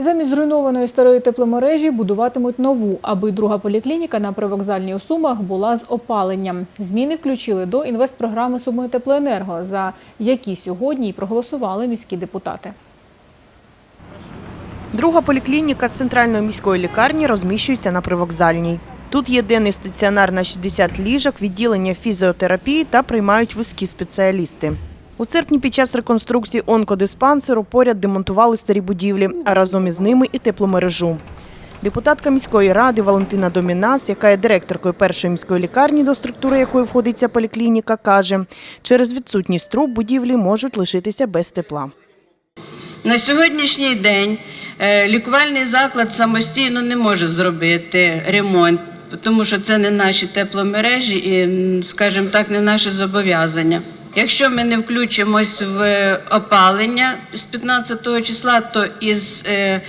Замість зруйнованої старої тепломережі будуватимуть нову, аби друга поліклініка на привокзальній у Сумах була з опаленням. Зміни включили до інвестпрограми Суми Теплоенерго, за які сьогодні й проголосували міські депутати. Друга поліклініка центральної міської лікарні розміщується на привокзальній. Тут є денний стаціонар на 60 ліжок, відділення фізіотерапії та приймають вузькі спеціалісти. У серпні під час реконструкції онкодиспансеру поряд демонтували старі будівлі, а разом із ними і тепломережу. Депутатка міської ради Валентина Домінас, яка є директоркою першої міської лікарні, до структури якої входить ця поліклініка, каже, через відсутність труб будівлі можуть лишитися без тепла. На сьогоднішній день е, лікувальний заклад самостійно не може зробити ремонт, тому що це не наші тепломережі і, скажімо так, не наше зобов'язання. Якщо ми не включимось в опалення з 15 числа, то із е,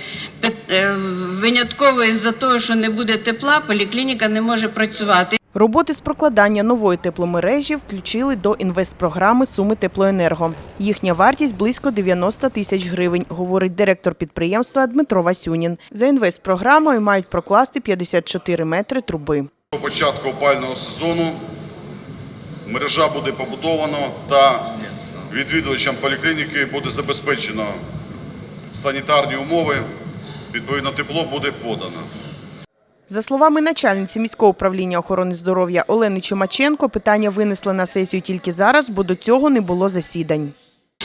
е, винятково із-за того, що не буде тепла, поліклініка не може працювати. Роботи з прокладання нової тепломережі включили до інвестпрограми Суми Теплоенерго. Їхня вартість близько 90 тисяч гривень, говорить директор підприємства Дмитро Васюнін. За інвестпрограмою мають прокласти 54 метри труби. До початку опального сезону мережа буде побудована та відвідувачам поліклініки буде забезпечено санітарні умови, відповідно тепло буде подано. За словами начальниці міського управління охорони здоров'я Олени Чумаченко, питання винесли на сесію тільки зараз, бо до цього не було засідань.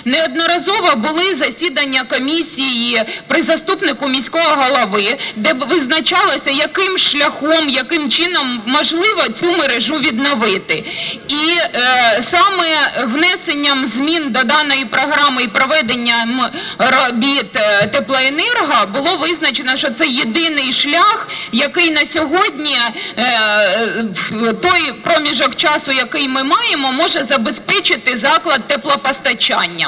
Неодноразово були засідання комісії при заступнику міського голови, де визначалося, яким шляхом, яким чином можливо цю мережу відновити. І е, саме внесенням змін до даної програми і проведенням робіт е, теплоенерго було визначено, що це єдиний шлях, який на сьогодні е, в той проміжок часу, який ми маємо, може забезпечити заклад теплопостачанням.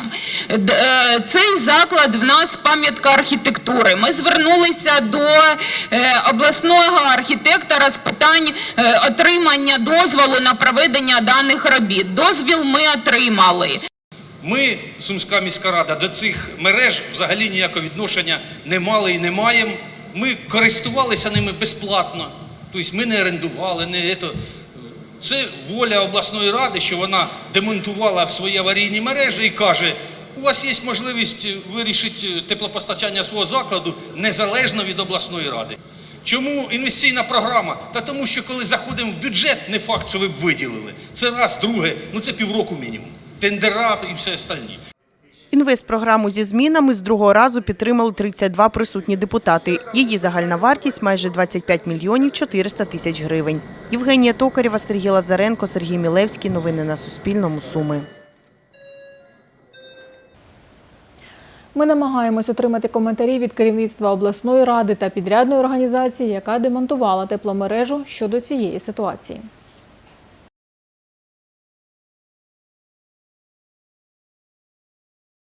Д- е, Цей заклад в нас пам'ятка архітектури. Ми звернулися до е, обласного архітектора з питань е, отримання дозволу на проведення даних робіт. Дозвіл ми отримали. Ми, Сумська міська рада, до цих мереж взагалі ніякого відношення не мали і не маємо. Ми користувалися ними безплатно. Тобто ми не орендували, не ето. Це воля обласної ради, що вона демонтувала свої аварійні мережі і каже, у вас є можливість вирішити теплопостачання свого закладу незалежно від обласної ради. Чому інвестиційна програма? Та тому, що коли заходимо в бюджет, не факт, що ви б виділили. Це раз, друге, ну це півроку мінімум. Тендера і все остальне. Інвестпрограму зі змінами з другого разу підтримали 32 присутні депутати. Її загальна вартість майже 25 мільйонів 400 тисяч гривень. Євгенія Токарєва, Сергій Лазаренко, Сергій Мілевський. Новини на Суспільному. Суми. Ми намагаємось отримати коментарі від керівництва обласної ради та підрядної організації, яка демонтувала тепломережу щодо цієї ситуації.